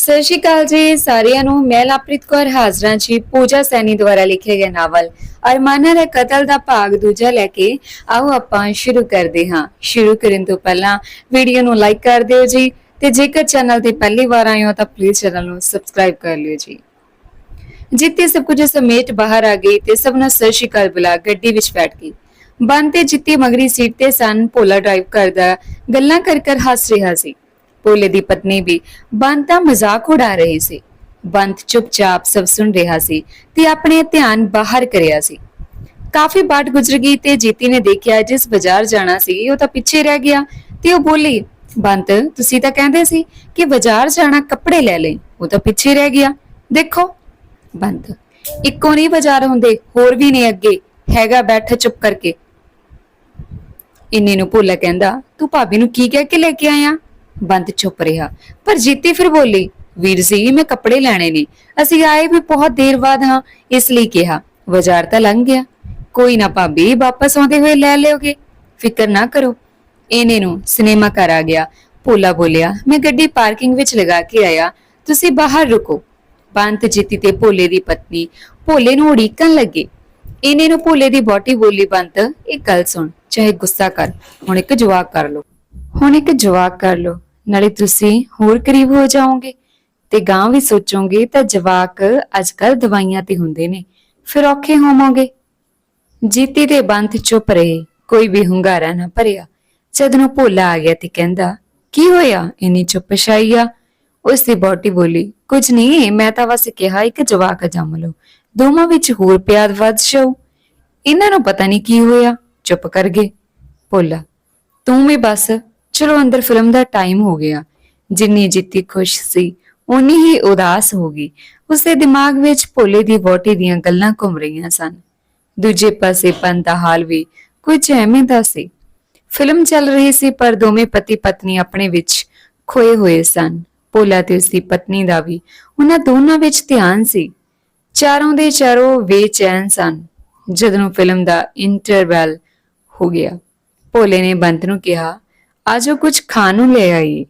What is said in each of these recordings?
ਸਤਿ ਸ਼੍ਰੀ ਅਕਾਲ ਜੀ, ਸਾਰਿਆਂ ਨੂੰ। ਮੈਂ ਲਵਪ੍ਰੀਤ ਕੌਰ, ਹਾਜ਼ਰਾਂ ਜੀ ਪੂਜਾ ਸੈਣੀ ਦੁਆਰਾ ਲਿਖੇ ਗਏ ਨਾਵਲ। ਅਰਮਾਨਾਂ ਦੇ ਕਤਲ ਦਾ ਭਾਗ ਦੂਜਾ ਲੈ ਕੇ ਆਓ ਆਪਾਂ ਸ਼ੁਰੂ ਕਰਦੇ ਹਾਂ। ਸ਼ੁਰੂ ਕਰਨ ਤੋਂ ਪਹਿਲਾਂ ਵੀਡੀਓ ਨੂੰ ਲਾਈਕ ਕਰ ਦਿਓ ਜੀ ਤੇ ਜੇਕਰ ਚੈਨਲ ਤੇ ਪਹਿਲੀ ਵਾਰ ਆਏ ਹੋ ਤਾਂ ਪਲੀਜ਼ ਚੈਨਲ ਨੂੰ ਸਬਸਕ੍ਰਾਈਬ ਕਰ ਲਿਓ ਜੀ। ਜਿੱਤੇ ਸਭ ਕੁਝ ਸਮੇਟ ਬਾਹਰ ਆ ਗਈ ਤੇ ਸਭ ਨੂੰ ਸਤਿ ਸ਼੍ਰੀ ਅਕਾਲ ਬੁਲਾ ਗੱਡੀ ਵਿੱਚ ਬੈਠ ਗਈ ਬੰਦ ਤੇ ਜਿੱਤੀ ਮਗਰੀ ਸੀਟ ਤੇ ਸਨ ਭੋਲਾ ਡਰਾਈਵ ਕਰਦਾ ਗੱਲਾਂ ਕਰ ਕਰ ਹੱਸ ਰਿਹਾ ਸੀ। ਭੋਲੇ ਦੀ ਪਤਨੀ ਵੀ ਬੰਤ ਦਾ ਮਜ਼ਾਕ ਉਡਾ ਰਹੀ ਸੀ। ਬੰਦ ਚੁੱਪਚਾਪ ਸਭ ਸੁਣ ਰਿਹਾ ਸੀ ਤੇ ਆਪਣੇ ਧਿਆਨ ਬਾਹਰ ਕਰਿਆ ਸੀ। ਕਾਫੀ ਬਾਟ ਗੁਜ਼ਰ ਗਈ ਤੇ ਜੀਤੀ ਨੇ ਦੇਖਿਆ ਜਿਸ ਬਾਜ਼ਾਰ ਜਾਣਾ ਸੀ, ਉਹ ਤਾਂ ਪਿੱਛੇ ਰਹਿ ਗਿਆ ਤੇ ਉਹ ਬੋਲੀ ਬੰਤ ਤੁਸੀਂ ਤਾਂ ਕਹਿੰਦੇ ਸੀ ਕਿ ਬਾਜ਼ਾਰ ਜਾਣਾ ਕੱਪੜੇ ਲੈ ਲੈ ਉਹ ਤਾਂ ਪਿੱਛੇ ਰਹਿ ਗਿਆ। ਦੇਖੋ। ਬੰਤ ਇੱਕੋ ਨਹੀਂ ਬਾਜ਼ਾਰ ਹੁੰਦੇ, ਹੋਰ ਵੀ ਨੇ ਅੱਗੇ, ਹੈਗਾ ਬੈਠ ਚੁੱਪ ਕਰਕੇ। ਇੰਨੇ ਨੂੰ ਭੋਲਾ ਕਹਿੰਦਾ, ਤੂੰ ਭਾਬੀ ਨੂੰ ਕੀ ਕਹਿ ਕੇ ਲੈ ਕੇ ਆਇਆ? ਬੰਤ ਚੁੱਪ ਰਿਹਾ। ਪਰ ਜੀਤੀ ਫਿਰ ਬੋਲੀ, ਵੀਰ ਜੀ, ਮੈਂ ਕੱਪੜੇ ਲੈਣੇ ਨੇ। ਅਸੀਂ ਆਏ ਵੀ ਬਹੁਤ ਦੇਰ ਬਾਅਦ ਹਾਂ, ਇਸ ਲਈ ਕਿਹਾ। ਬਾਜ਼ਾਰ ਤਾਂ ਲੰਘ ਗਿਆ। ਕੋਈ ਨਾ ਭਾਬੀ, ਵਾਪਸ ਆਉਂਦੇ ਹੋਏ ਲੈ ਲਿਓਗੇ। ਫਿਕਰ ਨਾ ਕਰੋ। ਇਹਨੇ ਨੂੰ ਸਿਨੇਮਾ ਘਰ ਆ ਗਿਆ। ਭੋਲਾ ਬੋਲਿਆ, ਮੈਂ ਗੱਡੀ ਪਾਰਕਿੰਗ ਵਿੱਚ ਲਗਾ ਕੇ ਆਇਆ। ਤੁਸੀਂ ਬਾਹਰ ਰੁਕੋ। ਬੰਤ ਜੀਤੀ ਤੇ ਭੋਲੇ ਦੀ ਪਤਨੀ ਭੋਲੇ ਨੂੰ ਉਡੀਕਣ ਲੱਗੇ। ਇਹਨੇ ਨੂੰ ਭੋਲੇ ਦੀ ਬੋਟੀ ਬੋਲੀ, ਬੰਤ ਇਹ ਗੱਲ ਸੁਣ। ਚਾਹੇ ਗੁੱਸਾ ਕਰ। ਹੁਣ ਇੱਕ ਜਵਾਬ ਕਰ ਲਓ। ਹੁਣ ਇੱਕ ਜਵਾਬ ਕਰ ਲਓ। ਨਾਲੇ ਤੁਸੀਂ ਹੋਰ ਕਰੀਬ ਹੋ ਜਾਓਗੇ ਤੇ ਗਾਂ ਵੀ ਸੋਚੋਗੇ ਤਾਂ ਜਵਾਕ ਅੱਜਕੱਲ ਦਵਾਈਆਂ ਤੇ ਹੁੰਦੇ ਨੇ, ਫਿਰ ਔਖੇ ਹੋਵੋਗੇ। ਜੀਤੀ ਦੇ ਬੰਤ ਚੁੱਪ ਰਹੇ, ਕੋਈ ਵੀ ਹੁੰਗਾਰਾ ਨਾ ਭਰਿਆ। ਜਦ ਨੂੰ ਭੋਲਾ ਆ ਗਿਆ ਤੇ ਕਹਿੰਦਾ, ਕੀ ਹੋਇਆ? ਇੰਨੀ ਚੁੱਪ ਛਾਈ ਆ? ਉਸ ਦੀ ਬੋਟੀ ਬੋਲੀ, ਕੁਝ ਨਹੀਂ, ਮੈਂ ਤਾਂ ਬਸ ਕਿਹਾ ਇੱਕ ਜਵਾਕ ਜੰਮ ਲਓ। ਦੋਵਾਂ ਵਿੱਚ ਹੋਰ ਪਿਆਰ ਵੱਧ ਜਾਊ। ਇਹਨਾਂ ਨੂੰ ਪਤਾ ਨਹੀਂ ਕੀ ਹੋਇਆ। ਚੁੱਪ ਕਰ ਗਏ। ਭੋਲਾ, ਤੂੰ ਵੀ ਬਸ ਚਲੋ ਅੰਦਰ ਫਿਲਮ ਦਾ ਟਾਈਮ ਹੋ ਗਿਆ। ਜਿੰਨੀ ਜਿੱਤੀ ਖੁਸ਼ ਸੀ ਉਨੀ ਹੀ ਉਦਾਸ ਹੋ ਗਈ। ਉਸਦੇ ਦਿਮਾਗ ਵਿੱਚ ਭੋਲੇ ਦੀ ਵੋਟੀ ਦੀਆਂ ਗੱਲਾਂ ਘੁੰਮ ਰਹੀਆਂ ਸਨ। ਦੂਜੇ ਪਾਸੇ ਪੰਨ ਦਾ ਹਾਲ ਵੀ ਕੁਝ ਐਵੇਂ ਦਾ ਸੀ। ਫਿਲਮ ਚੱਲ ਰਹੀ ਸੀ, ਪਰ ਦੋਵੇਂ ਪਤੀ ਪਤਨੀ ਆਪਣੇ ਵਿੱਚ ਖੋਏ ਹੋਏ ਸਨ। ਭੋਲਾ ਤੇ ਉਸਦੀ ਪਤਨੀ ਦਾ ਵੀ ਉਹਨਾਂ ਦੋਨਾਂ ਵਿੱਚ ਧਿਆਨ ਸੀ। ਚਾਰੋਂ ਦੇ ਚਾਰੋਂ ਬੇਚੈਨ ਸਨ, ਜਦੋਂ ਫਿਲਮ ਦਾ ਇੰਟਰਵੈਲ ਹੋ ਗਿਆ। ਭੋਲੇ ਨੇ ਬੰਤ ਨੂੰ ਕਿਹਾ ਆਜੋ ਕੁਝ ਖਾਣ ਨੂੰ ਲੈ ਆਈ।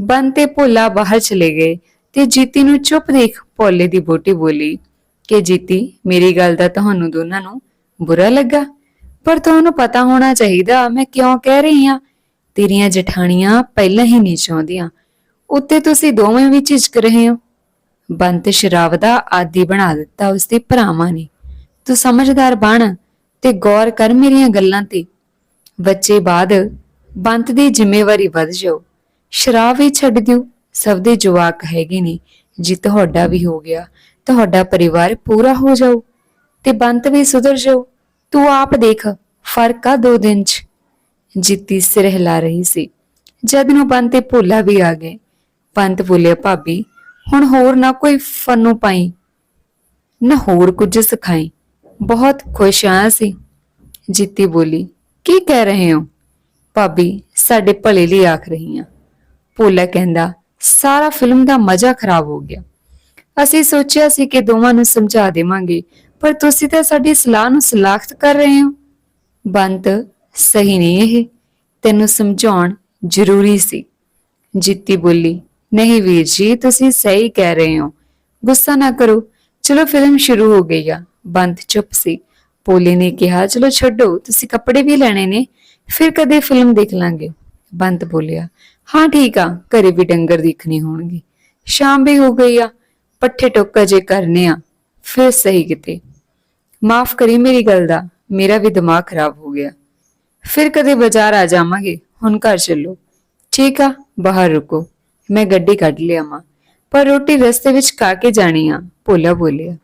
ਬੰਤ ਤੇ ਭੋਲਾ ਬਾਹਰ ਚਲੇ ਗਏ ਤੇ ਜੀਤੀ ਨੂੰ ਚੁੱਪ ਦੇਖ ਭੋਲੇ ਦੀ ਬੋਟੀ ਬੋਲੀ, ਕਿ ਜੀਤੀ, ਮੇਰੀ ਗੱਲ ਦਾ ਤੁਹਾਨੂੰ ਦੋਨਾਂ ਨੂੰ ਬੁਰਾ ਲੱਗਾ? ਪਰ ਤੁਹਾਨੂੰ ਪਤਾ ਹੋਣਾ ਚਾਹੀਦਾ ਮੈਂ ਕਿਉਂ ਕਹਿ ਰਹੀ ਹਾਂ? ਤੇਰੀਆਂ ਜਠਾਣੀਆਂ ਪਹਿਲਾਂ ਹੀ ਨਹੀਂ ਚਾਹੁੰਦੀਆਂ। ਉੱਤੇ ਤੁਸੀਂ ਦੋਵੇਂ ਵੀ ਝਿਜਕ ਰਹੇ ਹੋ ਬੰਤ ਸ਼ਰਾਬ ਦਾ ਆਦੀ ਬਣਾ ਦਿੱਤਾ ਉਸਦੇ ਭਰਾਵਾਂ ਨੇ। ਤੂੰ ਸਮਝਦਾਰ ਬਣ ਤੇ ਗੌਰ ਕਰ ਮੇਰੀਆਂ ਗੱਲਾਂ ਤੇ। ਬੱਚੇ ਬਾਅਦ ਬੰਤ ਦੀ ਜ਼ਿੰਮੇਵਾਰੀ ਵੱਧ ਜਾਓ। ਸ਼ਰਾਬ ਵੀ ਛੱਡ ਦਿਓ। ਸਭ ਦੇ ਜਵਾਕ ਹੈਗੇ ਨੇ। ਜੀ ਤੁਹਾਡਾ ਵੀ ਹੋ ਗਿਆ, ਤੁਹਾਡਾ ਪਰਿਵਾਰ ਪੂਰਾ ਹੋ ਜਾਓ ਤੇ ਬੰਤ ਵੀ ਸੁਧਰ ਜਾਓ। ਤੂੰ ਆਪ ਦੇਖ, ਫ਼ਰਕ ਆ ਦੋ ਦਿਨ ਚ। ਜਿੱਤੀ ਸਿਰ ਹਿਲਾ ਰਹੀ ਸੀ। ਜਦ ਨੂੰ ਬੰਤ ਤੇ ਭੋਲਾ ਵੀ ਆ ਗਏ। ਪੰਤ ਬੋਲਿਆ, ਭਾਬੀ, ਹੁਣ ਹੋਰ ਨਾ ਕੋਈ ਫਨੂ ਪਾਈ। ਨਾ ਹੋਰ ਕੁਝ ਸਿਖਾਈ। ਬਹੁਤ ਖੁਸ਼ ਆ ਸੀ ਜਿੱਤੀ ਬੋਲੀ, ਕੀ ਕਹਿ ਰਹੇ ਹੋ? ਭਾਬੀ, ਸਾਡੇ ਭਲੇ ਲਈ ਆਖ ਰਹੀ ਹਾਂ ਭੋਲਾ ਕਹਿੰਦਾ, ਸਾਰਾ ਫਿਲਮ ਦਾ ਮਜ਼ਾ ਖਰਾਬ ਹੋ ਗਿਆ। ਅਸੀਂ ਸੋਚਿਆ ਸੀ ਕਿ ਦੋਵਾਂ ਨੂੰ ਸਮਝਾ ਦੇਵਾਂਗੇ, ਪਰ ਤੁਸੀਂ ਤਾਂ ਸਾਡੀ ਸਲਾਹ ਨੂੰ ਸਲਾਖਤ ਕਰ ਰਹੇ ਹੋ। ਬੰਤ, ਸਹੀ ਨਹੀਂ ਇਹ। ਤੈਨੂੰ ਸਮਝਾਉਣ ਜ਼ਰੂਰੀ ਸੀ। ਜਿੱਤੀ ਬੋਲੀ, ਨਹੀਂ ਵੀਰ ਜੀ, ਤੁਸੀਂ ਸਹੀ ਕਹਿ ਰਹੇ ਹੋ। ਗੁੱਸਾ ਨਾ ਕਰੋ। ਚਲੋ ਫਿਲਮ ਸ਼ੁਰੂ ਹੋ ਗਈ ਆ। ਬੰਤ ਚੁੱਪ ਸੀ। ਪੋਲੇ ਨੇ ਕਿਹਾ, ਚਲੋ ਛੱਡੋ, ਤੁਸੀਂ ਕੱਪੜੇ ਵੀ ਲੈਣੇ ਨੇ। ਫਿਰ ਕਦੇ ਫਿਲਮ ਦੇਖ ਲਾਂਗੇ। ਬੰਤ ਬੋਲਿਆ, ਹਾਂ, ਠੀਕ ਆ, ਘਰੇ ਵੀ ਡੰਗਰ ਦੇਖਣੇ ਹੋਣਗੇ। ਸ਼ਾਮ ਵੀ ਹੋ ਗਈ ਆ, ਪੱਠੇ ਟੋਕਾ ਜੇ ਕਰਨੇ ਆ, ਫਿਰ ਸਹੀ ਕਿਤੇ। ਮਾਫ ਕਰੀ ਮੇਰੀ ਗੱਲ ਦਾ, ਮੇਰਾ ਵੀ ਦਿਮਾਗ ਖਰਾਬ ਹੋ ਗਿਆ। ਫਿਰ ਕਦੇ ਬਾਜ਼ਾਰ ਆ ਜਾਵਾਂਗੇ, ਹੁਣ ਘਰ ਚੱਲੋ। ਠੀਕ ਆ, ਬਾਹਰ ਰੁਕੋ, ਮੈਂ ਗੱਡੀ ਕੱਢ ਲਿਆਵਾਂ, ਪਰ ਰੋਟੀ ਰਸਤੇ ਵਿੱਚ ਖਾ ਕੇ ਜਾਣੀ ਆ, ਭੋਲਾ ਬੋਲਿਆ।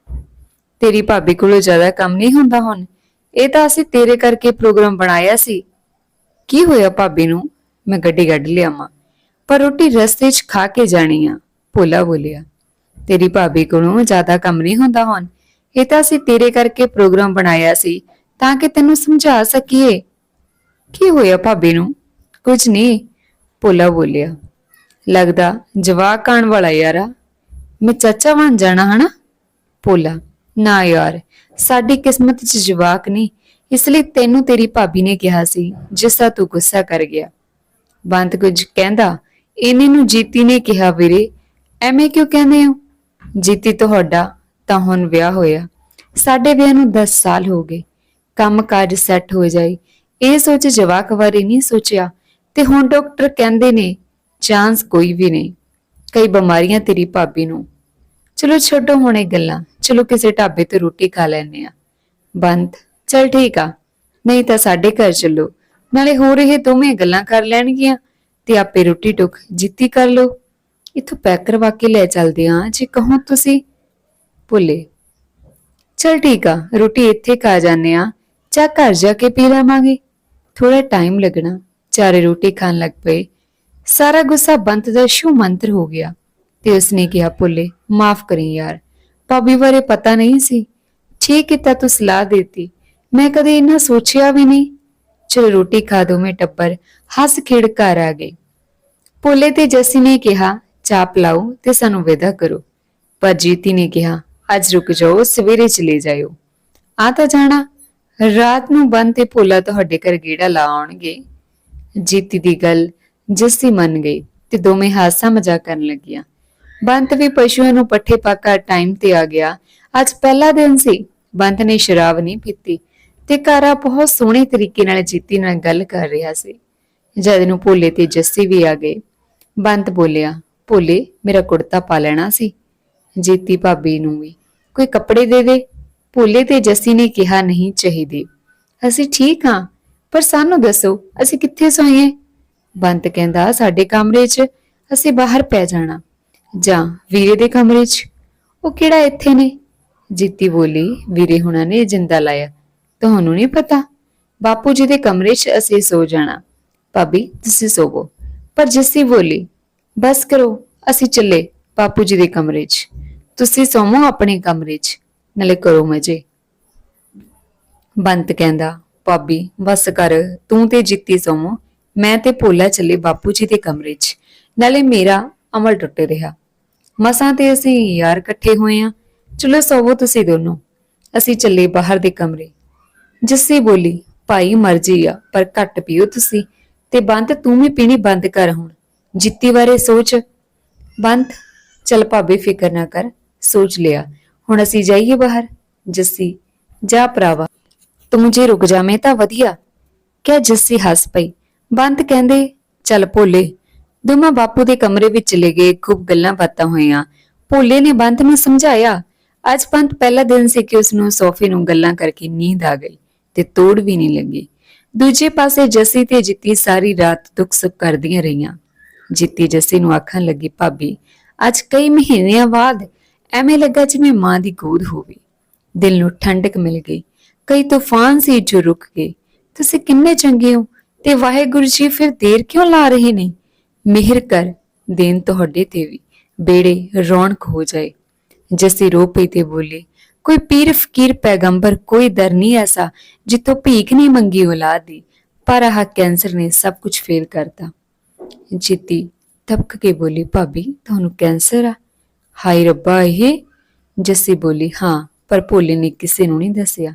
ਤੇਰੀ ਭਾਬੀ ਕੋਲੋਂ ਜ਼ਿਆਦਾ ਕੰਮ ਨਹੀਂ ਹੁੰਦਾ ਹੁਣ? ਇਹ ਤਾਂ ਅਸੀਂ ਤੇਰੇ ਕਰਕੇ ਪ੍ਰੋਗਰਾਮ ਬਣਾਇਆ ਸੀ ਕੀ ਹੋਇਆ ਭਾਬੀ ਨੂੰ? ਮੈਂ ਗੱਡੀ ਕੱਢ ਲਿਆਵਾਂ। ਪਰ ਰੋਟੀ ਰਸਤੇ 'ਚ ਖਾ ਕੇ ਜਾਣੀ ਆ, ਭੋਲਾ ਬੋਲਿਆ। ਤੇਰੀ ਭਾਬੀ ਕੋਲੋਂ ਜ਼ਿਆਦਾ ਕੰਮ ਨਹੀਂ ਹੁੰਦਾ ਹੁਣ। ਇਹ ਤਾਂ ਅਸੀਂ ਤੇਰੇ ਕਰਕੇ ਪ੍ਰੋਗਰਾਮ ਬਣਾਇਆ ਸੀ, ਤਾਂ ਕਿ ਤੈਨੂੰ ਸਮਝਾ ਸਕੀਏ। ਕੀ ਹੋਇਆ ਭਾਬੀ ਨੂੰ? ਕੁਝ ਨਹੀਂ, ਭੋਲਾ ਬੋਲਿਆ। ਲੱਗਦਾ ਜਵਾਕ ਆਉਣ ਵਾਲਾ ਯਾਰਾ ਮੈਂ ਚਾਚਾ ਬਣ ਜਾਣਾ ਹਨਾ? ਭੋਲਾ, ਨਾ ਯਾਰ, ਸਾਡੀ ਕਿਸਮਤ 'ਚ ਜਵਾਕ ਨਹੀਂ। ਇਸ ਲਈ ਤੈਨੂੰ ਤੇਰੀ ਭਾਬੀ ਨੇ ਕਿਹਾ ਸੀ, ਜਿਸ ਦਾ ਤੂੰ ਗੁੱਸਾ ਕਰ ਗਿਆ। ਬੰਤ ਕੁਝ ਕਹਿੰਦਾ, ਇਹਨੇ ਨੂੰ ਜੀਤੀ ਨੇ ਕਿਹਾ ਵੀਰੇ, ਐਵੇਂ ਕਿਉਂ ਕਹਿੰਦੇ ਹੋ? ਜੀਤੀ ਤੁਹਾਡਾ ਤਾਂ ਹੁਣ ਵਿਆਹ ਹੋਇਆ। ਸਾਡੇ ਵਿਆਹ ਨੂੰ 10 ਸਾਲ ਹੋ ਗਏ। ਕੰਮ ਕਾਜ ਸੈੱਟ ਹੋ ਜਾਈ ਇਹ ਸੋਚ ਜਵਾਕ ਵਾਰੀ ਨਹੀਂ ਸੋਚਿਆ ਤੇ ਹੁਣ ਡਾਕਟਰ ਕਹਿੰਦੇ ਨੇ, ਚਾਂਸ ਕੋਈ ਵੀ ਨਹੀਂ। ਕਈ ਬਿਮਾਰੀਆਂ ਤੇਰੀ ਭਾਬੀ ਨੂੰ। ਚਲੋ ਛੱਡੋ ਹੁਣ ਇਹ ਗੱਲਾਂ। ਚਲੋ ਕਿਸੇ ਢਾਬੇ ਤੇ ਰੋਟੀ ਖਾ ਲੈਣੇ ਆ ਬੰਦ। ਚਲ ਠੀਕ ਆ, ਨਹੀਂ ਤਾਂ ਸਾਡੇ ਘਰ ਚੱਲੋ, ਨਾਲੇ ਹੋਰ ਇਹ ਦੋਵੇਂ ਗੱਲਾਂ ਕਰ ਲੈਣਗੀਆਂ ਤੇ ਆਪੇ ਰੋਟੀ ਟੁਕ ਜਿੱਤੀ ਕਰ ਲੋ ਇਥੋਂ ਪੈਕ ਕਰਵਾ ਕੇ ਲੈ ਚੱਲਦੇ ਆ, ਜੇ ਕਹੋ ਤੁਸੀਂ। ਭੁੱਲੇ, ਚਲ ਠੀਕ ਆ, ਰੋਟੀ ਇੱਥੇ ਖਾ ਜਾਂਦੇ ਆ ਚਾ ਘਰ ਜਾ ਕੇ ਪੀ ਲਵਾਂਗੇ। ਥੋੜਾ ਟਾਈਮ ਲੱਗਣਾ, ਚਾਰੇ ਰੋਟੀ ਖਾਣ ਲੱਗ ਪਏ। ਸਾਰਾ ਗੁੱਸਾ ਬੰਤ ਦਾ ਸ਼ੂ ਮੰਤਰ ਹੋ ਗਿਆ ਤੇ ਉਸਨੇ ਕਿਹਾ, ਭੁੱਲੇ, ਮਾਫ ਕਰੀ ਯਾਰ, ਭਾਬੀ ਬਾਰੇ ਪਤਾ ਨਹੀਂ ਸੀ। ਠੀਕ ਕੀਤਾ ਤੂੰ ਸਲਾਹ ਦਿੱਤੀ। ਮੈਂ ਕਦੇ ਇੰਨਾ ਸੋਚਿਆ ਵੀ ਨਹੀਂ। ਚਲ ਰੋਟੀ ਖਾ ਦੋ ਮੈਂ ਟੱਬਰ, ਹੱਸ ਖੇਡ ਘਰ ਆ ਗਏ। ਭੋਲੇ ਤੇ ਜੱਸੀ ਨੇ ਕਿਹਾ, ਚਾਹ ਪਿਲਾਓ ਤੇ ਸਾਨੂੰ ਵਿਦਾ ਕਰੋ। ਪਰ ਜੀਤੀ ਨੇ ਕਿਹਾ, ਅੱਜ ਰੁਕ ਜਾਓ, ਸਵੇਰੇ ਚਲੇ ਜਾਇਓ। ਆ ਤਾਂ ਜਾਣਾ, ਰਾਤ ਨੂੰ ਬੰਦ ਤੇ ਭੋਲਾ ਤੁਹਾਡੇ ਘਰ ਗੇੜਾ ਲਾ ਆਉਣਗੇ। ਜੀਤੀ ਦੀ ਗੱਲ ਜੱਸੀ ਮੰਨ ਗਈ ਤੇ ਦੋਵੇਂ ਹਾਸਾ ਮਜ਼ਾਕ ਕਰਨ ਲੱਗੀਆਂ। ਬੰਤ ਵੀ ਪਸ਼ੂਆਂ ਨੂੰ ਪੱਠੇ ਪਾਕਾ ਟਾਈਮ ਤੇ ਆ ਗਿਆ। ਅੱਜ ਪਹਿਲਾ ਦਿਨ ਸੀ ਬੰਤ ਨੇ ਸ਼ਰਾਬ ਨਹੀਂ ਪੀਤੀ। ਤੇ ਕਾਰਾ ਬਹੁਤ ਸੋਹਣੇ ਤਰੀਕੇ ਨਾਲ ਜੀਤੀ ਨਾਲ ਗੱਲ ਕਰ ਰਿਹਾ ਸੀ। ਜਦ ਨੂੰ ਭੋਲੇ ਤੇ ਜੱਸੀ ਵੀ ਆ ਗਏ। ਬੰਤ ਬੋਲਿਆ, ਭੋਲੇ, ਮੇਰਾ ਕੁੜਤਾ ਪਾ ਲੈਣਾ ਸੀ। ਜੀਤੀ ਭਾਬੀ ਨੂੰ ਵੀ, ਕੋਈ ਕੱਪੜੇ ਦੇ ਦੇ? ਭੋਲੇ ਤੇ ਜੱਸੀ ਨੇ ਕਿਹਾ, ਨਹੀਂ ਚਾਹੀਦੇ। ਅਸੀਂ ਠੀਕ ਹਾਂ, ਪਰ ਸਾਨੂੰ ਦੱਸੋ, ਅਸੀਂ ਕਿੱਥੇ ਸੋਈਏ ਬੰਤ ਕਹਿੰਦਾ, ਸਾਡੇ ਕਮਰੇ 'ਚ ਅਸੀਂ ਬਾਹਰ ਪੈ ਜਾਣਾ। ਜਾਂ ਵੀਰੇ ਦੇ ਕਮਰੇ 'ਚ? ਉਹ ਕਿਹੜਾ ਇੱਥੇ ਨੇ? ਜੀਤੀ ਬੋਲੀ, ਵੀਰੇ ਹੁਣਾਂ ਨੇ ਜਿੰਦਾ ਲਾਇਆ। ਤੁਹਾਨੂੰ ਨਹੀਂ ਪਤਾ। ਬਾਪੂ ਜੀ ਦੇ ਕਮਰੇ 'ਚ ਅਸੀਂ ਸੋ ਜਾਣਾ। ਭਾਬੀ, ਤੁਸੀਂ ਸੋਵੋ। ਪਰ ਜੱਸੀ ਬੋਲੀ, ਬਸ ਕਰੋ, ਅਸੀਂ ਚੱਲੇ ਬਾਪੂ ਜੀ ਦੇ ਕਮਰੇ 'ਚ। ਤੁਸੀਂ ਸੋਵੋ ਆਪਣੇ ਕਮਰੇ 'ਚ, ਨਾਲੇ ਕਰੋ ਮਜ਼ੇ। ਬੰਤ ਕਹਿੰਦਾ, ਭਾਬੀ, ਬਸ ਕਰ, ਤੂੰ ਤੇ ਜਿੱਤੀ ਸੋਵੋ। ਮੈਂ ਤੇ ਭੋਲਾ ਚੱਲੇ ਬਾਪੂ ਜੀ ਦੇ ਕਮਰੇ 'ਚ। ਨਾਲੇ ਮੇਰਾ ਅਮਲ ਟੁੱਟ ਰਿਹਾ। ਮਸਾਂ ਤੇ ਅਸੀਂ ਯਾਰ ਇਕੱਠੇ ਹੋਏ ਆ। ਚਲੋ ਸੋਵੋ ਤੁਸੀਂ ਦੋਨੋਂ। ਅਸੀਂ ਚੱਲੇ ਬਾਹਰ ਦੇ ਕਮਰੇ। ਜੱਸੀ ਬੋਲੀ, ਭਾਈ ਮਰਜ਼ੀ ਆ, ਪਰ ਘੱਟ ਪੀਓ ਤੁਸੀਂ, ਤੇ ਬੰਤ ਤੂੰ ਵੀ ਪੀਣੀ ਬੰਦ ਕਰ ਹੁਣ। ਜਿੱਤੀ ਬਾਰੇ ਸੋਚ। ਬੰਤ, ਚਲ ਭਾਬੀ ਫਿਕਰ ਨਾ ਕਰ, ਸੋਚ ਲਿਆ। ਹੁਣ ਅਸੀਂ ਜਾਈਏ ਬਾਹਰ। ਜੱਸੀ, ਜਾ ਭਰਾਵਾ, ਤੂੰ ਜੇ ਰੁਕ ਜਾਵੇਂ ਤਾਂ ਵਧੀਆ। ਕਿਆ ਜੱਸੀ ਹੱਸ ਪਈ। ਬੰਤ ਕਹਿੰਦੇ, ਚੱਲ ਭੋਲੇ, ਦੋਵਾਂ ਬਾਪੂ ਦੇ ਕਮਰੇ ਵਿੱਚ ਚਲੇ ਗਏ, ਖੂਬ ਗੱਲਾਂ ਬਾਤਾਂ ਹੋਈਆਂ। ਭੋਲੇ ਨੇ ਬੰਤ ਨੂੰ ਸਮਝਾਇਆ। ਅੱਜ ਬੰਤ ਪਹਿਲਾ ਦਿਨ ਸੀ ਕਿ ਉਸ ਨੂੰ ਸੋਫੇ ਨੂੰ ਗੱਲਾਂ ਕਰਕੇ ਨੀਂਦ ਆ ਗਈ। ਤੇ ਤੋੜ ਵੀ ਨਹੀਂ ਲੱਗੀ। ਦੂਜੇ ਪਾਸੇ ਜੱਸੀ ਤੇ ਜਿੱਤੀ ਸਾਰੀ ਰਾਤ ਦੁੱਖ ਸੁੱਖ ਕਰਦੀਆਂ ਰਹੀਆਂ। ਜਿੱਤੀ ਜੱਸੀ ਨੂੰ ਆਖਣ ਲੱਗੀ, ਭਾਬੀ, ਅੱਜ ਕਈ ਮਹੀਨਿਆਂ ਬਾਅਦ ਐਵੇਂ ਲੱਗਾ ਜਿਵੇਂ ਮਾਂ ਦੀ ਗੋਦ ਹੋਵੇ। ਦਿਲ ਨੂੰ ਠੰਡਕ ਮਿਲ ਗਈ। ਕਈ ਤੂਫਾਨ ਸੀ ਜੋ ਰੁਕ ਗਏ। ਤੁਸੀਂ ਕਿੰਨੇ ਚੰਗੇ ਹੋ ਤੇ ਵਾਹਿਗੁਰੂ ਜੀ ਫਿਰ ਦੇਰ ਕਿਉਂ ਲਾ ਰਹੇ ਨੇ? ਮਿਹਰ ਕਰ ਦੇਨ ਤੁਹਾਡੇ ਤੇ ਵੀ। ਬੇੜੇ ਰੌਣਕ ਹੋ ਜਾਏ। ਜੱਸੀ ਰੋ ਪਈ ਤੇ ਬੋਲੀ ਕੋਈ ਪੀਰ ਫਕੀਰ ਪੈਗੰਬਰ ਕੋਈ ਦਰ ਨਹੀਂ ਐਸਾ ਜਿੱਥੋਂ ਭੀਖ ਨਹੀਂ ਮੰਗੀ ਔਲਾਦ ਦੀ, ਪਰ ਆਹ ਕੈਂਸਰ ਨੇ ਸਭ ਕੁਝ ਫੇਲ ਕਰਤਾ। ਜਿੱਤੀ ਤਬਕ ਕੇ ਬੋਲੀ, ਭਾਬੀ, ਤੁਹਾਨੂੰ ਕੈਂਸਰ ਆ? ਹਾਈ ਰੱਬਾ, ਇਹ? ਜੱਸੀ ਬੋਲੀ, ਹਾਂ, ਪਰ ਭੋਲੇ ਨੇ ਕਿਸੇ ਨੂੰ ਨਹੀਂ ਦੱਸਿਆ।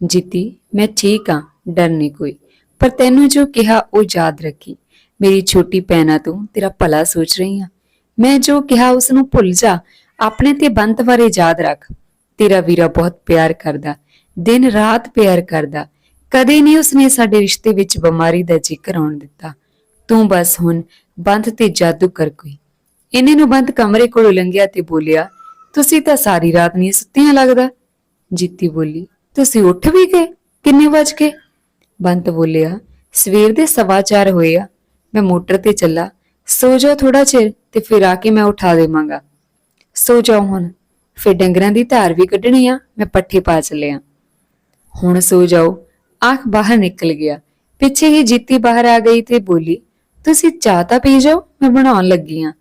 ਜੀਤੀ, ਮੈਂ ਠੀਕ ਆ, ਡਰ ਨਹੀਂ ਕੋਈ, ਪਰ ਤੈਨੂੰ ਜੋ ਕਿਹਾ ਉਹ ਯਾਦ ਰੱਖੀ। ਮੇਰੀ ਛੋਟੀ ਭੈਣਾ ਤੂੰ, ਤੇਰਾ ਭਲਾ ਸੋਚ ਰਹੀ ਆ। ਮੈਂ ਜੋ ਕਿਹਾ ਉਸ ਨੂੰ ਭੁੱਲ ਜਾ, ਆਪਣੇ ਤੇ ਬੰਤ ਬਾਰੇ ਯਾਦ ਰੱਖ। ਤੇਰਾ ਵੀਰਾ ਬਹੁਤ ਪਿਆਰ ਕਰਦਾ, ਦਿਨ ਰਾਤ ਪਿਆਰ ਕਰਦਾ। ਕਦੇ ਨਹੀਂ ਉਸਨੇ ਸਾਡੇ ਰਿਸ਼ਤੇ ਵਿੱਚ ਬਿਮਾਰੀ ਦਾ ਜ਼ਿਕਰ ਆਉਣ ਦਿੱਤਾ। ਤੂੰ ਬਸ ਹੁਣ ਬੰਦ ਤੇ ਜਾਦੂ ਕਰ ਕੋਈ। ਇਹਨੇ ਨੂੰ ਬੰਦ ਕਮਰੇ ਕੋਲੋਂ ਲੰਘਿਆ ਤੇ ਬੋਲਿਆ, ਤੁਸੀਂ ਤਾਂ ਸਾਰੀ ਰਾਤ ਨਹੀਂ ਸੁੱਤੀਆਂ ਲੱਗਦਾ? ਜੀਤੀ ਬੋਲੀ, ਤੁਸੀਂ ਉੱਠ ਵੀ ਗਏ? ਕਿੰਨੇ ਵਜ ਗਏ? ਬੰਤ ਬੋਲਿਆ, ਸਵੇਰ ਦੇ ਸਵਾ ਚਾਰ ਹੋਏ ਆ। ਮੈਂ ਮੋਟਰ ਤੇ ਚੱਲਾ। ਸੋ ਜਾਓ ਥੋੜਾ ਚਿਰ ਤੇ ਫਿਰ ਆ ਕੇ ਮੈਂ ਉਠਾ ਦੇਵਾਂਗਾ। ਸੋ ਜਾਓ ਹੁਣ। ਫਿਰ ਡੰਗਰਾਂ ਦੀ ਧਾਰ ਵੀ ਕੱਢਣੀ ਆ, ਮੈਂ ਪੱਠੇ ਪਾ ਚੱਲਿਆ ਹੁਣ ਸੋ ਜਾਓ, ਆਖ ਬਾਹਰ ਨਿਕਲ ਗਿਆ। ਪਿੱਛੇ ਹੀ ਜੀਤੀ ਬਾਹਰ ਆ ਗਈ ਤੇ ਬੋਲੀ, ਤੁਸੀਂ ਚਾਹ ਤਾਂ ਪੀ ਜਾਓ, ਮੈਂ ਬਣਾਉਣ ਲੱਗੀ ਆ।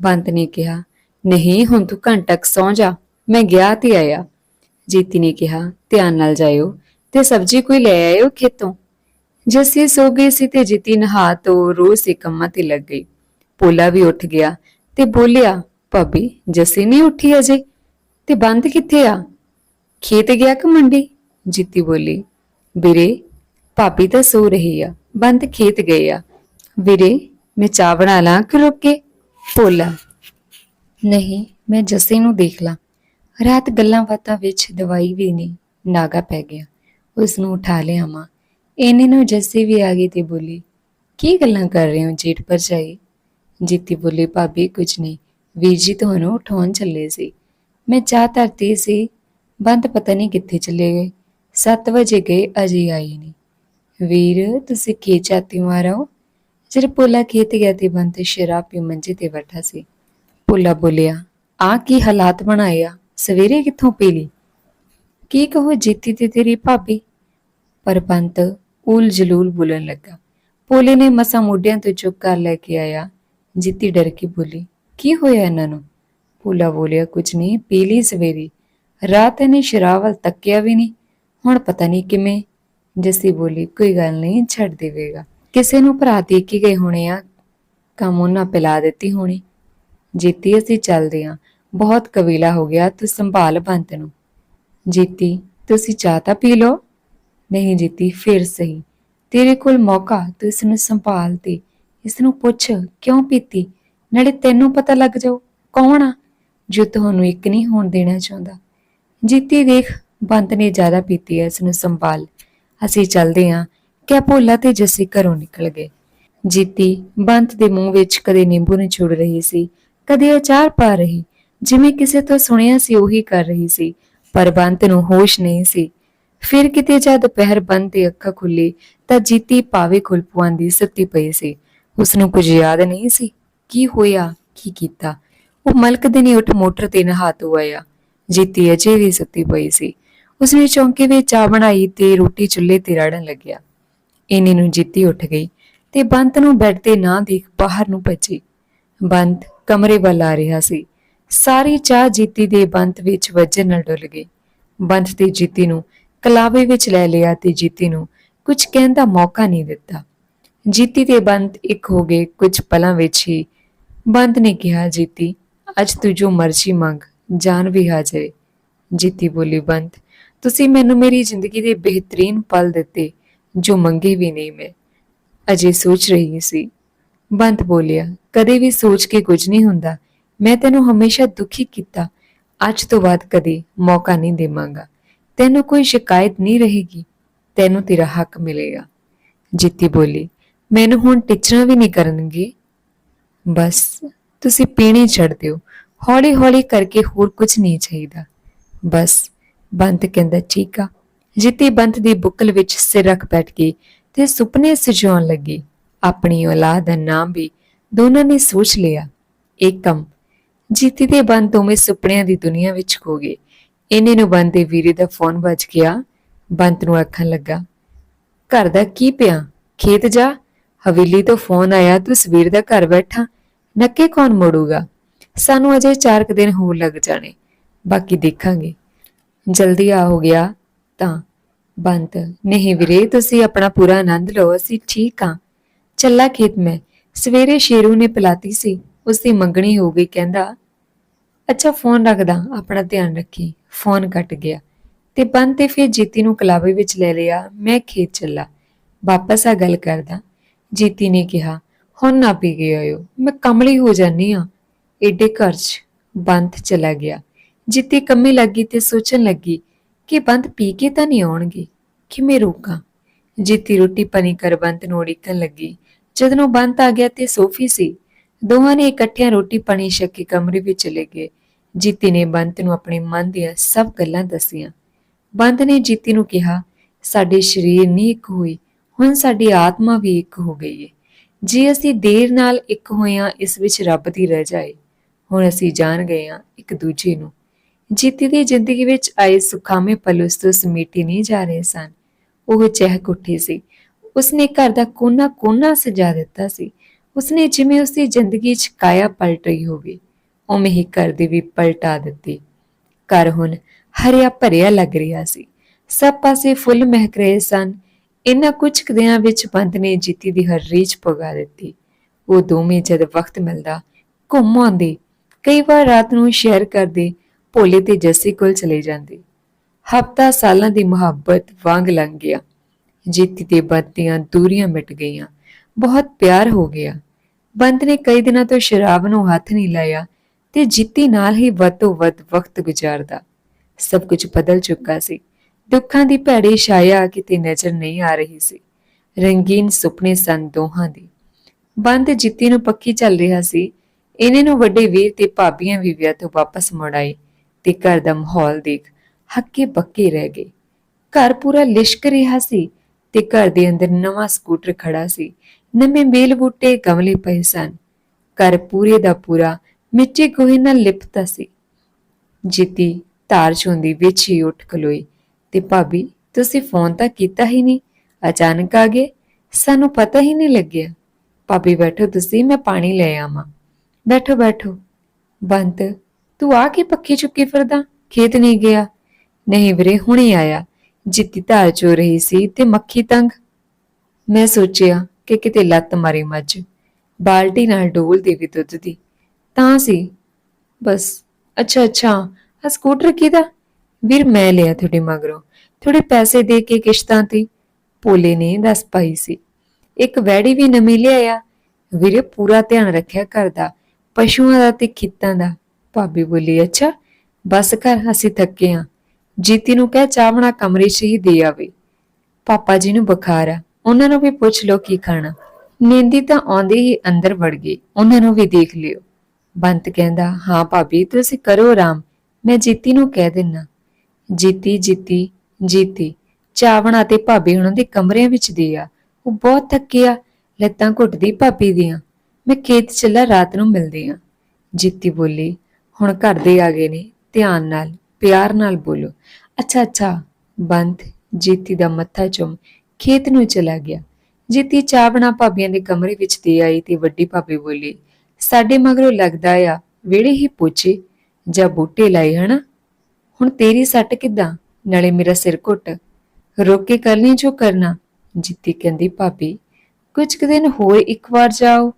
ਬੰਤ ਨੇ ਕਿਹਾ, ਨਹੀਂ, ਹੁਣ ਤੂੰ ਘੰਟਾ ਕੁ ਸੌਂ ਜਾ, ਮੈਂ ਗਿਆ ਤੇ ਆਇਆ। ਜੀਤੀ ਨੇ ਕਿਹਾ, ਧਿਆਨ ਨਾਲ ਜਾਇਓ ਤੇ ਸਬਜ਼ੀ ਕੋਈ ਲੈ ਆਇਓ ਖੇਤੋਂ। ਜੱਸੀ ਸੋ ਗਈ ਸੀ ਤੇ ਜੀਤੀ ਨਹਾ ਤੋ ਰੋਜ਼ ਦੇ ਕੰਮਾਂ ਤੇ ਲੱਗ ਗਈ। ਪੋਲਾ ਵੀ ਉੱਠ ਗਿਆ ਤੇ ਬੋਲਿਆ, ਭਾਬੀ, ਜੱਸੀ ਨਹੀਂ ਉੱਠੀ ਅਜੇ? ਤੇ ਬੰਦ ਕਿੱਥੇ ਆ? ਖੇਤ ਗਿਆ ਕਿ ਮੰਡੀ? ਜੀਤੀ ਬੋਲੀ, ਵੀਰੇ, ਭਾਬੀ ਤਾਂ ਸੋ ਰਹੀ ਆ, ਬੰਦ ਖੇਤ ਗਏ ਆ। ਵੀਰੇ, ਮੈਂ ਚਾਹ ਬਣਾ ਲਾਂ ਕਿ ਰੁਕ ਕੇ? ਭੋਲਾ। ਨਹੀਂ, ਮੈਂ ਜੱਸੇ ਨੂੰ ਦੇਖ ਲਾਂ। ਰਾਤ ਗੱਲਾਂ ਬਾਤਾਂ ਵਿੱਚ ਦਵਾਈ ਵੀ ਨਹੀਂ, ਨਾਗਾ ਪੈ ਗਿਆ। ਉਸ ਨੂੰ ਉਠਾ ਲਿਆ ਮਾਂ ਇਹਨੇ ਨੂੰ ਜੱਸੇ ਵੀ ਆ ਗਈ ਤੇ ਬੋਲੀ, ਕੀ ਗੱਲਾਂ ਕਰ ਰਹੇ ਹੋ, ਜੇਠ ਭਰਜਾਈ? ਜੀਤੀ ਬੋਲੀ, ਭਾਬੀ, ਕੁਝ ਨਹੀਂ। ਵੀਰ ਜੀ ਤੁਹਾਨੂੰ ਉਠਾਉਣ ਚੱਲੇ ਸੀ। ਮੈਂ ਚਾਹ ਧਰਤੀ ਸੀ, ਬੰਦ ਪਤਾ ਨਹੀਂ ਕਿੱਥੇ ਚਲੇ ਗਏ। 7 ਵਜੇ ਗਏ, ਅਜੇ ਆਈ ਨਹੀਂ। ਵੀਰ, ਤੁਸੀਂ ਕੀ ਚਾਤੀ ਮਾਰੋ? ਜਦ ਪੋਲਾ ਖੇਤ ਗਿਆ ਤੇ ਬੰਦ ਸ਼ਰਾਬ ਪੀ ਮੰਜੇ ਤੇ ਬੈਠਾ ਸੀ। ਪੋਲਾ ਬੋਲਿਆ ਆ ਕੀ ਹਾਲਾਤ ਬਣਾਇਆ? ਸਵੇਰੇ ਕਿੱਥੋਂ ਪੀ ਲਈ? ਕੀ ਕਹੋ ਜੀਤੀ ਤੇ ਤੇਰੀ ਭਾਬੀ? ਪਰ ਬੰਤ ਉਲ ਜਲੂਲ ਬੋਲਣ ਲੱਗਾ। ਪੋਲੇ ਨੇ ਮਸਾ ਮੋਢਿਆਂ ਤੋਂ ਚੁੱਕ ਕਰ ਲੈ ਕੇ ਆਇਆ। ਜੀਤੀ ਡਰ ਕੇ ਬੋਲੀ, ਕੀ ਹੋਇਆ ਇਹਨਾਂ ਨੂੰ? ਭੂਲਾ ਬੋਲਿਆ ਕੁਝ ਨਹੀਂ, ਪੀ ਲਈ ਸਵੇਰੀ। ਰਾਤ ਇਹਨੇ ਸ਼ਰਾਬ ਵੱਲ ਤੱਕਿਆ ਵੀ ਨਹੀਂ। ਹੁਣ ਪਤਾ ਨਹੀਂ ਕਿਵੇਂ ਜੱਸੀ ਬੋਲੀ, ਕੋਈ ਗੱਲ ਨਹੀਂ, ਛੱਡ ਦੇਵੇਗਾ। ਕਿਸੇ ਨੂੰ ਭਰਾ ਦੇ ਕੇ ਗਏ ਹੋਣੇ ਆ। ਕੰਮ ਉਹਨਾਂ ਪਿਲਾ ਦਿੱਤੀ ਹੋਣੀ। ਜੀਤੀ ਅਸੀਂ ਚੱਲਦੇ ਆਂ। ਬਹੁਤ ਕਬੀਲਾ ਹੋ ਗਿਆ, ਤੂੰ ਸੰਭਾਲ ਬੰਤ ਨੂੰ। ਜੀਤੀ, ਤੁਸੀਂ ਚਾਹ ਤਾਂ ਪੀ ਲਓ? ਨਹੀਂ ਜੀਤੀ, ਫਿਰ ਸਹੀ। ਤੇਰੇ ਕੋਲ ਮੌਕਾ, ਤੂੰ ਇਸ ਨੂੰ ਸੰਭਾਲ ਤੇ। ਇਸ ਨੂੰ ਪੁੱਛ, ਕਿਉਂ ਪੀਤੀ? ਨਾਲੇ ਤੈਨੂੰ ਪਤਾ ਲੱਗ ਜਾਊ। ਕੌਣ ਆ? ਜੋ ਤੁਹਾਨੂੰ ਇੱਕ ਨਹੀਂ ਹੋਣ ਦੇਣਾ ਚਾਹੁੰਦਾ। ਜੀਤੀ ਦੇਖ, ਬੰਤ ਨੇ ਜ਼ਿਆਦਾ ਪੀਤੀ ਐ ਇਸ ਨੂੰ ਸੰਭਾਲ। ਅਸੀਂ ਚੱਲਦੇ ਆਂ ਕਿ ਭੋਲਾ ਤੇ ਜੱਸੀ ਘਰੋਂ ਨਿਕਲ ਗਏ। ਜੀਤੀ ਬੰਤ ਦੇ ਮੂੰਹ ਵਿੱਚ ਕਦੇ ਨਿੰਬੂ ਨੂੰ ਛੁੜ ਰਹੀ ਸੀ, ਕਦੇ ਅਚਾਰ ਪਾ ਰਹੀ, ਜਿਵੇਂ ਕਿਸੇ ਤੋਂ ਸੁਣਿਆ ਸੀ ਉਹੀ ਕਰ ਰਹੀ ਸੀ, ਪਰ ਬੰਤ ਨੂੰ ਹੋਸ਼ ਨਹੀਂ ਸੀ। ਫਿਰ ਕਿਤੇ ਜਦ ਦੁਪਹਿਰ ਬੰਦ ਦੀ ਅੱਖਾਂ ਖੁੱਲੀ, ਤਾਂ ਜੀਤੀ ਪਾਵੇ ਖੁਲਪੂਆਂ ਦੀ ਸੁੱਤੀ ਪਈ ਸੀ। ਉਸ ਨੂੰ ਕੁਝ ਯਾਦ ਨਹੀਂ ਸੀ, ਕੀ ਹੋਇਆ, ਕੀ ਕੀਤਾ। ਉਹ ਮਲਕ ਦਿਨੇ ਉੱਠ ਮੋਟਰ ਤੇ ਨਹਾ ਧੋ ਆਇਆ। ਜੀਤੀ ਅਜੇ ਵੀ ਸੁੱਤੀ ਪਈ ਸੀ। ਉਸਨੇ ਚੌਂਕੇ ਵਿੱਚ ਚਾਹ ਬਣਾਈ ਤੇ ਰੋਟੀ ਚੁੱਲ੍ਹੇ ਤੇ ਰਾੜਨ ਲੱਗਿਆ। ਇੰਨੇ ਨੂੰ ਜੀਤੀ ਉੱਠ ਗਈ ਤੇ ਬੰਤ ਨੂੰ ਬੈੱਡ ਤੇ ਨਾ ਦੇਖ ਬਾਹਰ ਨੂੰ ਭੱਜੀ। ਬੰਤ ਕਮਰੇ ਵੱਲ ਆ ਰਿਹਾ ਸੀ। ਸਾਰੀ ਚਾਹ ਜੀਤੀ ਦੇ ਬੰਤ ਵਿੱਚ ਵੱਜਣ ਨਾਲ ਡੁੱਲ ਗਈ। ਬੰਤ ਤੇ ਜੀਤੀ ਨੂੰ ਕਲਾਵੇ ਵਿੱਚ ਲੈ ਲਿਆ ਤੇ ਜੀਤੀ ਨੂੰ ਕੁਝ ਕਹਿਣ ਦਾ ਮੌਕਾ ਨਹੀਂ ਦਿੱਤਾ। ਜੀਤੀ ਤੇ ਬੰਤ ਇੱਕ ਹੋ ਗਏ ਕੁਝ ਪਲਾਂ ਵਿੱਚ ਹੀ। ਬੰਤ ਨੇ ਕਿਹਾ, ਜੀਤੀ ਅੱਜ ਤੂੰ ਜੋ ਮਰਜ਼ੀ ਮੰਗ, ਜਾਨ ਵੀ ਆ ਜਾਏ। ਜੀਤੀ ਬੋਲੀ ਬੰਤ ਤੁਸੀਂ ਮੈਨੂੰ ਮੇਰੀ ਜ਼ਿੰਦਗੀ ਦੇ ਬਿਹਤਰੀਨ ਪਲ ਦਿੱਤੇ, ਜੋ ਮੰਗੇ ਵੀ ਨਹੀਂ ਮੈਂ। ਅਜੇ ਸੋਚ ਰਹੀ ਸੀ। ਬੰਤ ਬੋਲਿਆ, ਕਦੇ ਵੀ ਸੋਚ ਕੇ ਕੁਝ ਨਹੀਂ ਹੁੰਦਾ। ਮੈਂ ਤੈਨੂੰ ਹਮੇਸ਼ਾ ਦੁਖੀ ਕੀਤਾ। ਅੱਜ ਤੋਂ ਬਾਅਦ ਕਦੇ ਮੌਕਾ ਨਹੀਂ ਦੇਵਾਂਗਾ। ਤੈਨੂੰ ਕੋਈ ਸ਼ਿਕਾਇਤ ਨਹੀਂ ਰਹੇਗੀ। ਤੈਨੂੰ ਤੇਰਾ ਹੱਕ ਮਿਲੇਗਾ। ਜਿੱਤੀ ਬੋਲੀ, ਮੈਨੂੰ ਹੁਣ ਟੀਚਰਾਂ ਵੀ ਨਹੀਂ ਕਰਨਗੇ। ਬਸ। ਤੁਸੀਂ ਪੀਣੀ ਛੱਡ ਦਿਓ। ਹੌਲੀ ਹੌਲੀ ਕਰਕੇ ਹੋਰ ਕੁਝ ਨਹੀਂ ਚਾਹੀਦਾ। ਬਸ, ਬੰਤ ਕਹਿੰਦਾ, ਠੀਕ ਆ। ਜਿੱਤੀ ਬੰਤ ਦੀ ਬੁੱਕਲ ਵਿੱਚ ਸਿਰ ਰੱਖ ਬੈਠ ਗਈ ਤੇ ਸੁਪਨੇ ਸਜਾਉਣ ਲੱਗੀ। ਆਪਣੀ ਔਲਾਦ ਦਾ ਨਾਮ ਵੀ ਦੋਨਾਂ ਨੇ ਸੋਚ ਲਿਆ। ਏਕਮ ਜਿੱਤੀ ਦੇ ਬੰਤ ਦੋਵੇਂ ਸੁਪਨਿਆਂ ਦੀ ਦੁਨੀਆ ਵਿੱਚ ਖੋ ਗਏ। ਇਹਨੇ ਨੂੰ ਬੰਦ ਦੇ ਵੀਰੇ ਦਾ ਫੋਨ ਵੱਜ ਗਿਆ। ਬੰਤ ਨੂੰ ਆਖਣ ਲੱਗਾ, ਘਰ ਦਾ ਕੀ ਪਿਆ? ਖੇਤ ਜਾ? ਹਵੇਲੀ ਤੋਂ ਫੋਨ ਆਇਆ, ਤੂੰ ਸਵੇਰ ਦਾ ਘਰ ਬੈਠਾ। ਨੱਕੇ ਕੌਣ ਮੋੜੂਗਾ? ਸਾਨੂੰ ਅਜੇ 4 ਕੁ ਦਿਨ ਹੋਰ ਲੱਗ ਜਾਣੇ। ਬਾਕੀ ਦੇਖਾਂਗੇ। ਜਲਦੀ ਆ ਹੋ ਗਿਆ ਤਾਂ। ਬੰਤ, ਨਹੀਂ ਵੀਰੇ, ਤੁਸੀਂ ਆਪਣਾ ਪੂਰਾ ਆਨੰਦ ਲਓ, ਅਸੀਂ ਠੀਕ ਆ ਚੱਲਾ ਖੇਤ ਮੈਂ। ਸਵੇਰੇ ਸ਼ੇਰੂ ਨੇ ਪਿਲਾਤੀ ਸੀ। ਉਸ ਦੀ ਮੰਗਣੀ ਹੋ ਗਈ, ਕਹਿੰਦਾ, ਅੱਛਾ, ਫੋਨ ਰੱਖਦਾ, ਆਪਣਾ ਧਿਆਨ ਰੱਖੀ। ਫੋਨ ਕੱਟ ਗਿਆ। ਤੇ ਬੰਦ ਤੇ ਫਿਰ ਜੀਤੀ ਨੂੰ ਕਲਾਵੇ ਵਿੱਚ ਲੈ ਲਿਆ। ਮੈਂ ਖੇਤ ਚੱਲਾ। ਵਾਪਸ ਆ ਗੱਲ ਕਰਦਾ। ਜੀਤੀ ਨੇ ਕਿਹਾ ਹੁਣ ਨਾ ਪੀ ਕੇ ਆਇਓ। ਮੈਂ ਕਮਲੀ ਹੋ ਜਾਨੀ ਆ ਏਡੇ ਘਰ 'ਚ ਬੰਦ ਚਲਾ ਗਿਆ। ਜੀਤੀ ਕੰਮੇ ਲੱਗੀ ਤੇ ਸੋਚਣ ਲੱਗੀ ਕਿ ਬੰਦ ਪੀ ਕੇ ਤਾਂ ਨਹੀਂ ਆਉਣਗੇ। ਕਿਵੇਂ ਰੋਕਾਂ? ਜੀਤੀ ਰੋਟੀ ਪਾਣੀ ਕਰ ਬੰਤ ਨੂੰ ਉਡੀਕਣ ਲੱਗੀ। ਜਦੋਂ ਉਹ ਬੰਤ ਆ ਗਿਆ ਤੇ ਸੋਫੀ ਸੀ। ਦੋਵਾਂ ਨੇ ਇਕੱਠਿਆਂ ਰੋਟੀ ਪਾਣੀ ਛਕ ਕੇ ਕਮਰੇ ਵਿੱਚ ਚਲੇ ਗਏ। ਜੀਤੀ ਨੇ ਬੰਤ ਨੂੰ ਆਪਣੇ ਮਨ ਦੀਆਂ ਸਭ ਗੱਲਾਂ ਦੱਸੀਆਂ। ਬੰਤ ਨੇ ਜੀਤੀ ਨੂੰ ਕਿਹਾ, ਸਾਡੇ ਸਰੀਰ ਨਹੀਂ ਇੱਕ ਹੋਈ ਹੁਣ ਸਾਡੀ ਆਤਮਾ ਵੀ ਇੱਕ ਹੋ ਗਈ ਹੈ ਜੇ ਅਸੀਂ ਦੇਰ ਨਾਲ ਇੱਕ ਹੋਇਆਂ ਇਸ ਵਿੱਚ ਰੱਬ ਦੀ ਰਜ਼ਾ ਹੈ ਹੁਣ ਅਸੀਂ ਜਾਣ ਗਏ ਹਾਂ ਇੱਕ ਦੂਜੇ ਨੂੰ। ਜੀਤੀ ਦੀ ਜ਼ਿੰਦਗੀ ਵਿੱਚ ਆਏ ਸੁਖਾਵੇਂ ਪਲ ਉਸ ਤੋਂ ਸਮੇਟੇ ਨਹੀਂ ਜਾ ਰਹੇ ਸਨ। ਉਹ ਚਹਿਕ ਉੱਠੀ ਸੀ। ਉਸਨੇ ਘਰ ਦਾ ਕੋਨਾ ਕੋਨਾ ਸਜਾ ਦਿੱਤਾ ਸੀ। ਉਸਨੇ ਜਿਵੇਂ ਉਸਦੀ ਜ਼ਿੰਦਗੀ 'ਚ ਕਾਇਆ ਪਲਟ ਰਹੀ ਹੋਵੇ, ਉਵੇਂ ਹੀ ਘਰ ਦੀ ਵੀ ਪਲਟਾ ਦਿੱਤੀ। ਘਰ ਹੁਣ ਹਰਿਆ ਭਰਿਆ ਲੱਗ ਰਿਹਾ ਸੀ। ਸਭ ਪਾਸੇ ਫੁੱਲ ਮਹਿਕ ਰਹੇ ਸਨ। ਇਨ੍ਹਾਂ ਕੁਝ ਕੁ ਦਿਨਾਂ ਵਿੱਚ ਬੰਤ ਨੇ ਜੀਤੀ ਦੀ ਹਰ ਰੀਝ ਪੁਗਾ ਦਿੱਤੀ। ਉਹ ਦੋਵੇਂ ਜਦ ਵਕਤ ਮਿਲਦਾ ਘੁੰਮ ਆਉਂਦੇ, ਕਈ ਵਾਰ ਰਾਤ ਨੂੰ ਸ਼ੇਅਰ ਕਰਦੇ, ਭੋਲੇ ਤੇ ਜੱਸੀ ਕੋਲ ਚਲੇ ਜਾਂਦੇ। ਹਫਤਾ ਸਾਲਾਂ ਦੀ ਮੁਹੱਬਤ ਵਾਂਗ ਲੰਘ ਗਿਆ। ਜੀਤੀ ਤੇ ਬੰਦ ਦੀਆਂ ਦੂਰੀਆਂ ਮਿਟ ਗਈਆਂ। ਬਹੁਤ ਪਿਆਰ ਹੋ ਗਿਆ। ਬੰਤ ਨੇ ਕਈ ਦਿਨਾਂ ਤੋਂ ਸ਼ਰਾਬ ਨੂੰ ਹੱਥ ਨਹੀਂ ਲਾਇਆ ਤੇ ਜਿੱਤੀ ਨਾਲ ਹੀ ਵੱਧ ਤੋਂ ਵੱਧ ਵਕਤ ਗੁਜ਼ਾਰਦਾ। ਸਭ ਕੁਝ ਬਦਲ ਚੁੱਕਾ ਸੀ। ਦੁੱਖਾਂ ਦੀ ਭੈੜੀ ਛਾਇਆ ਕਿਤੇ ਨਜ਼ਰ ਨਹੀਂ ਆ ਰਹੀ ਸੀ। ਰੰਗੀਨ ਸੁਪਨੇ ਸਨ ਦੋਹਾਂ ਦੇ। ਬੰਦ ਜਿੱਤੀ ਨੂੰ ਪੱਕੀ ਚੱਲ ਰਿਹਾ ਸੀ। ਇਹਨੇ ਨੂੰ ਵੱਡੇ ਵੀਰ ਤੇ ਭਾਬੀਆਂ ਵੀ ਵਿਆਹ ਤੋਂ ਵਾਪਸ ਮੁੜ ਆਏ ਤੇ ਘਰ ਦਾ ਮਾਹੌਲ ਦੇਖ ਹੱਕੇ ਬੱਕੇ ਰਹਿ ਗਏ। ਘਰ ਪੂਰਾ ਲਿਸ਼ਕ ਰਿਹਾ ਸੀ ਤੇ ਘਰ ਦੇ ਅੰਦਰ ਨਵਾਂ ਸਕੂਟਰ ਖੜਾ ਸੀ। ਨਵੇਂ ਬੇਲ ਬੂਟੇ ਗਮਲੇ ਪਏ ਸਨ। ਘਰ ਪੂਰੇ ਦਾ ਪੂਰਾ ਮਿੱਟੀ ਗੋਹੇ ਨਾਲ ਲਿਪਤਾ ਸੀ। ਜਿੱਤੀ ਧਾਰ ਚੋਂਦੀ ਵਿੱਚ ਹੀ ਉੱਠ ਖਲੋਈ। ਤੇ ਭਾਬੀ, ਤੁਸੀਂ ਫੋਨ ਤਾਂ ਕੀਤਾ ਹੀ ਨਹੀਂ। ਅਚਾਨਕ ਆ ਗਏ। ਸਾਨੂੰ ਪਤਾ ਹੀ ਨਹੀਂ ਲੱਗਿਆ। ਭਾਬੀ, ਬੈਠੋ ਤੁਸੀਂ, ਮੈਂ ਪਾਣੀ ਲੈ ਆਵਾਂ। ਬੈਠੋ ਬੈਠੋ। ਬੰਤ, ਤੂੰ ਆ ਕੇ ਪੱਕੀ ਚੁੱਕੀ ਫਿਰਦਾ? ਖੇਤ ਨਹੀਂ ਗਿਆ? ਨਹੀਂ ਵੀਰੇ, ਹੁਣੇ ਆਇਆ। ਜਿੱਤੀ ਧਾਰ ਚੋ ਰਹੀ ਸੀ ਤੇ ਮੱਖੀ ਤੰਗ। ਮੈਂ ਸੋਚਿਆ ਕਿ ਕਿਤੇ ਲੱਤ ਮਾਰੀ ਮੱਝ। ਬਾਲਟੀ ਨਾਲ ਡੋਲ ਦੇਵੀ ਦੁੱਧ ਦੀ। ਤਾਂ ਸੀ। ਬਸ, ਅੱਛਾ ਅੱਛਾ। ਆ ਸਕੂਟਰ ਕਿਹਦਾ? ਵੀਰ ਮੈਂ ਲਿਆ ਤੁਹਾਡੇ ਮਗਰੋਂ। ਥੋੜੇ ਪੈਸੇ ਦੇ ਕੇ ਕਿਸ਼ਤਾਂ ਤੇ ਪੋਲੇ ਨੇ ਦੱਸ ਪਾਈ ਸੀ। ਇੱਕ ਵੈੜੀ ਵੀ ਨਵੀਂ ਲਿਆਇਆ। ਵੀਰੇ ਪੂਰਾ ਧਿਆਨ ਰੱਖਿਆ ਘਰ ਦਾ, ਪਸ਼ੂਆਂ ਦਾ ਤੇ ਖੇਤਾਂ ਦਾ। ਭਾਬੀ ਬੋਲੀ, ਅੱਛਾ, ਬਸ ਕਰ, ਅਸੀਂ ਥੱਕੇ ਆ। ਜੀਤੀ ਨੂੰ ਕਹਿ ਚਾਹ ਕਮਰੇ 'ਚ ਹੀ ਦੇ ਆਵੇ। ਪਾਪਾ ਜੀ ਨੂੰ ਬੁਖਾਰ ਆ। ਉਹਨਾਂ ਨੂੰ ਵੀ ਪੁੱਛ ਲਓ ਕੀ ਖਾਣਾ। ਨਿੰਦੀ ਤਾਂ ਆਉਂਦੇ ਹੀ ਅੰਦਰ ਵੜ ਗਈ। ਉਹਨਾਂ ਨੂੰ ਵੀ ਦੇਖ ਲਿਓ। ਬੰਤ ਕਹਿੰਦਾ, ਹਾਂ ਭਾਬੀ, ਤੁਸੀਂ ਕਰੋ ਆਰਾਮ। ਮੈਂ ਜੀਤੀ ਨੂੰ ਕਹਿ ਦਿੰਨਾ। ਜੀਤੀ ਜੀਤੀ ਜੀਤੀ। ਚਾਵਣਾ ਅਤੇ ਭਾਬੀ ਉਹਨਾਂ ਦੇ ਕਮਰਿਆਂ ਵਿੱਚ ਦੇ ਆ। ਉਹ ਬਹੁਤ ਥੱਕੇ ਆ। ਲੱਤਾਂ ਘੁੱਟਦੀ ਭਾਬੀ ਦੀਆਂ। ਮੈਂ ਖੇਤ ਚੱਲਾ ਰਾਤ ਨੂੰ ਮਿਲਦੇ ਆ ਜੀਤੀ ਬੋਲੀ, ਹੁਣ ਘਰ ਦੇ ਆ ਗਏ ਨੇ। ਧਿਆਨ ਨਾਲ, ਪਿਆਰ ਨਾਲ ਬੋਲੋ। ਅੱਛਾ ਅੱਛਾ। ਬੰਤ ਜੀਤੀ ਦਾ ਮੱਥਾ ਚੁੰਮ ਖੇਤ ਨੂੰ ਚਲਾ ਗਿਆ। ਜੀਤੀ ਚਾਵਣਾ ਭਾਬੀਆਂ ਦੇ ਕਮਰੇ ਵਿੱਚ ਦੇ ਆਈ ਤੇ ਵੱਡੀ ਭਾਬੀ ਬੋਲੀ, ਸਾਡੇ ਮਗਰੋਂ ਲੱਗਦਾ ਆ ਵੇੜੇ ਹੀ ਪੁੱਛੇ ਜਾਂ ਬੂਟੇ ਲਾਏ, ਹਨਾ? ਹੁਣ ਤੇਰੀ ਸੱਟ ਕਿੱਦਾਂ? ਨਾਲੇ ਮੇਰਾ ਸਿਰ ਘੁੱਟ। ਰੋਕ ਕੇ ਕਰਨੀ ਜੋ ਕਰਨਾ। ਜੀਤੀ ਕਹਿੰਦੀ, ਭਾਬੀ, ਕੁਝ ਕੁ ਦਿਨ ਹੋਰ ਇੱਕ ਵਾਰ ਜਾਓ,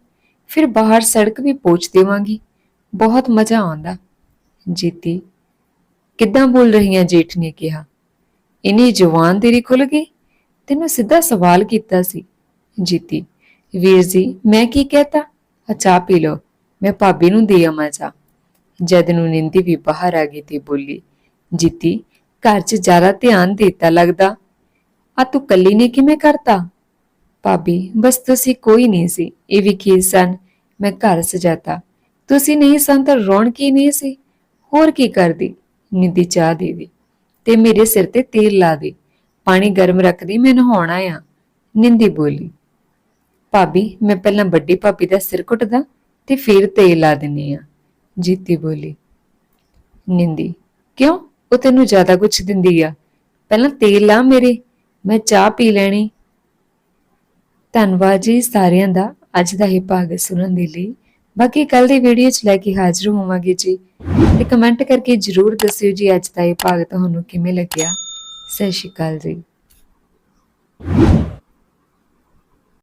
ਫਿਰ ਬਾਹਰ ਸੜਕ ਵੀ ਪੋਚ ਦੇਵਾਂਗੀ। ਬਹੁਤ ਮਜ਼ਾ ਆਉਂਦਾ। ਜੀਤੀ, ਕਿੱਦਾਂ ਬੋਲ ਰਹੀ ਹੈ ਜੇਠ ਨੇ ਕਿਹਾ? ਇਨੀ ਜਵਾਨ ਤੇਰੀ ਖੁੱਲ ਗਈ? ਤੈਨੂੰ ਸਿੱਧਾ ਸਵਾਲ ਕੀਤਾ ਸੀ। ਜੀਤੀ, ਵੀਰ ਜੀ, ਮੈਂ ਕੀ ਕਹਤਾ? ਆ ਪੀ ਲਓ। ਮੈਂ ਭਾਬੀ ਨੂੰ ਦੇ ਆਵਾਂ ਚਾਹ। ਜਦ ਨੂੰ ਨਿੰਦੀ ਵੀ ਬਾਹਰ ਆ ਗਈ ਤੇ ਬੋਲੀ ਜੀਤੀ, ਘਰ 'ਚ ਜ਼ਿਆਦਾ ਧਿਆਨ ਦਿੱਤਾ ਲੱਗਦਾ। ਆ ਤੂੰ ਕੱਲੀ ਨੇ ਕਿਵੇਂ ਕਰਤਾ? ਭਾਬੀ, ਬਸ ਤੁਸੀਂ ਕੋਈ ਨਹੀਂ ਸੀ। ਇਹ ਵੀ ਸਨ। ਮੈਂ ਘਰ ਸਜਾਤਾ। ਤੁਸੀਂ ਨਹੀਂ ਸਨ ਤਾਂ ਰੌਣਕ ਹੀ ਨਹੀਂ ਸੀ? ਹੋਰ ਕੀ ਕਰਦੀ? ਨਿੰਦੀ ਚਾਹ ਦੇ ਦੇ ਤੇ ਮੇਰੇ ਸਿਰ ਤੇ ਤੇਲ ਲਾ ਦੇ। ਪਾਣੀ ਗਰਮ ਰੱਖਦੀ ਮੈਂ ਨਹਾਉਣਾ ਆ ਨਿੰਦੀ ਬੋਲੀ। ਭਾਬੀ, ਮੈਂ ਪਹਿਲਾਂ ਵੱਡੀ ਭਾਬੀ ਦਾ ਸਿਰ ਘੁੱਟਦਾ ਤੇ ਫਿਰ ਤੇਲ ਲਾ ਦਿੰਨੀ ਆ ਜੀਤੀ ਬੋਲੀ। ਨਿੰਦੀ, ਕਿਉਂ? ਉਹ ਤੈਨੂੰ ਜ਼ਿਆਦਾ ਕੁਛ ਦਿੰਦੀ ਆ। ਪਹਿਲਾਂ ਤੇਲ ਲਾ ਮੇਰੇ, ਮੈਂ ਚਾਹ ਪੀ ਲੈਣੀ। ਧੰਨਵਾਦ ਜੀ ਸਾਰਿਆਂ ਦਾ, ਅੱਜ ਦਾ ਇਹ ਭਾਗ ਸੁਣਨ ਦੇ ਲਈ। ਬਾਕੀ ਕੱਲ ਦੀ ਵੀਡੀਓ 'ਚ ਲੈ ਕੇ ਹਾਜ਼ਰ ਹੋਵਾਂਗੇ ਜੀ। ਤੇ ਕਮੈਂਟ ਕਰਕੇ ਜਰੂਰ ਦੱਸਿਓ ਜੀ ਅੱਜ ਦਾ ਇਹ ਭਾਗ ਤੁਹਾਨੂੰ ਕਿਵੇਂ ਲੱਗਿਆ। ਸਤਿ ਸ਼੍ਰੀ ਅਕਾਲ ਜੀ।